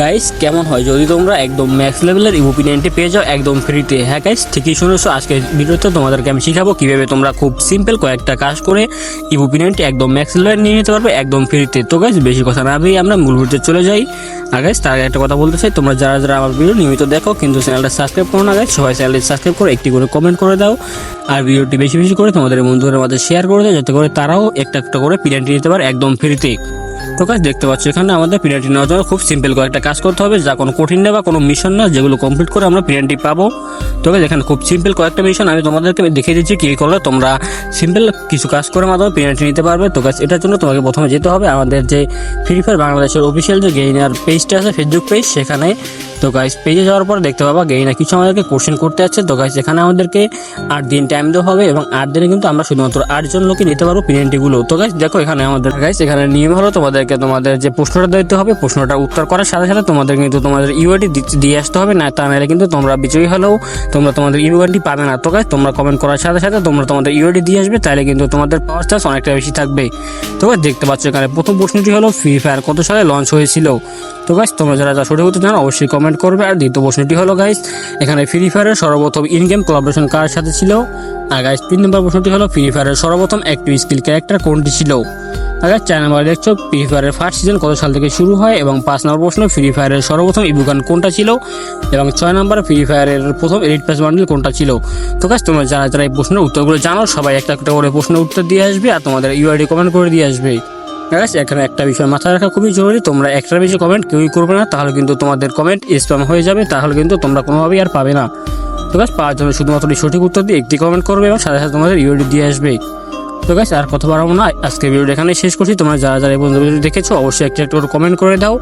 Guys কেমন হয়? যদি তোমরা একদম ম্যাক্স লেভেলের ইউপি নাইনটি পেয়ে যাও, একদম ফ্রিতে হ্যাঁ গাইস ঠিকই শুনেছো। আজকে ভিডিওতে তোমাদেরকে আমি শিখাবো কীভাবে তোমরা খুব সিম্পল কয়েকটা কাজ করে ইউপি নাইনটি একদম ম্যাক্স লেভেল নিয়ে নিতে পারবে, একদম ফ্রিতে তো গাইস বেশি কথা না ভেবে আমরা মূল ভিডিওতে চলে যাই। আর গাইস তার একটা কথা বলতে চাই, তোমরা যারা যারা আমার ভিডিও নিয়মিত দেখো, কিন্তু চ্যানেলটা সাবস্ক্রাইব করো না গাইস সবাই চ্যানেলটি সাবস্ক্রাইব করে একটি করে কমেন্ট করে দাও। আর ভিডিওটি বেশি বেশি করে তোমাদের বন্ধুদের মধ্যে শেয়ার করে দাও, যাতে করে তারাও একটা একটা করে পিরিয়ডটি নিতে পারে একদম ফ্রিতে তো কাজ দেখতে পাচ্ছি এখানে আমাদের পিরিয়ডটি নেওয়ার জন্য খুব সিম্পল কয়েকটা কাজ করতে হবে। যা কোনো কঠিন না বা কোনো মিশন না, যেগুলো কমপ্লিট করে আমরা পিরিয়ডটি পাবো। তো guys, এখানে খুব সিম্পল কয়েকটা মিশন আমি তোমাদেরকে দেখিয়ে দিচ্ছি কী করলে তোমরা সিম্পল কিছু কাজ করে মাধ্যমে পিরিয়ডটি নিতে পারবে। তো কাজ এটার জন্য তোমাকে প্রথমে যেতে হবে। আমাদের যে ফ্রি ফায়ার বাংলাদেশের অফিসিয়াল যে গেইনার পেজটা আছে ফেসবুক পেজ সেখানে তো গাইস পেজে যাওয়ার পর দেখতে পাবা গেইনা কিছু আমাদেরকে কোশ্চেন করতে আছে তো গাইস এখানে আমাদেরকে আট দিন টাইম দেওয়া হবে এবং আট দিনে কিন্তু আমরা শুধুমাত্র আটজন লোকে নিতে পারব পিএনটিগুলো তো গাইস দেখো এখানে আমাদের গাইস এখানে নিয়ম হলো তোমাদেরকে তোমাদের যে প্রশ্নটা দিতে হবে প্রশ্নটা উত্তর করার সাথে সাথে তোমাদের কিন্তু তোমাদের ইউআইডি দিয়ে আসতে হবে। না তা নাহলে কিন্তু তোমরা বিজয়ী হলেও তোমরা তোমাদের ইউআইডি পাবে না তো গাইস তোমরা কমেন্ট করার সাথে সাথে তোমরা তোমাদের ইউআইডি দিয়ে আসবে, তাহলে কিন্তু তোমাদের পাওয়ার চান্স অনেকটা বেশি থাকবে। তো দেখতে পাচ্ছ এখানে প্রথম প্রশ্নটি হলো ফ্রি ফায়ার কত সালে লঞ্চ হয়েছিল? তো গাইস তোমরা যারা যা সঠিক উত্তর জানো অবশ্যই কমেন্ট করবে। আর দ্বিতীয় প্রশ্নটি হলো গাইস এখানে ফ্রি ফায়ারের সর্বপ্রথম ইন গেম কোলাবোরেশন কার সাথে ছিল? আর গাইস তিন নম্বর প্রশ্নটি হলো ফ্রি ফায়ারের সর্বপ্রথম অ্যাক্টিভ স্কিল ক্যারেক্টার কোনটি ছিল? Guys, চার নম্বরে দেখছ ফ্রি ফায়ারের ফার্স্ট সিজন কত সাল থেকে শুরু হয় এবং পাঁচ নম্বর প্রশ্ন ফ্রি ফায়ারের সর্বপ্রথম ইবুগান কোনটা ছিল? এবং ছয় নম্বরে ফ্রি ফায়ারের প্রথম এডিট পাস বান্ডেল কোনটা ছিল? তো গাছ তোমরা যারা যারা এই প্রশ্নের উত্তরগুলো জানো সবাই একটা একটা করে প্রশ্নের উত্তর দিয়ে আসবে আর তোমাদের ইউআইডি কমেন্ট করে দিয়ে আসবে। গাছ এখানে একটা বিষয় মাথায় রাখা খুবই জরুরি তোমরা একটার বেশি কমেন্ট কেউই করবে না তাহলে কিন্তু তোমাদের কমেন্ট স্প্যাম হয়ে যাবে তাহলে কিন্তু তোমরা কোনোভাবেই আর পাবে না। তো গাছ পাওয়ার জন্য শুধুমাত্র সঠিক উত্তর দিয়ে একটি কমেন্ট করবে এবং সাথে সাথে তোমাদের ইউআইডি দিয়ে আসবে। তো গাছ আর কথা বাড়াবো না। আজকে ভিডিওটা এখানে শেষ করছি। তোমরা যারা যারা এই ভিডিওটি দেখেছ, অবশ্যই একটা একটু কমেন্ট করে দাও।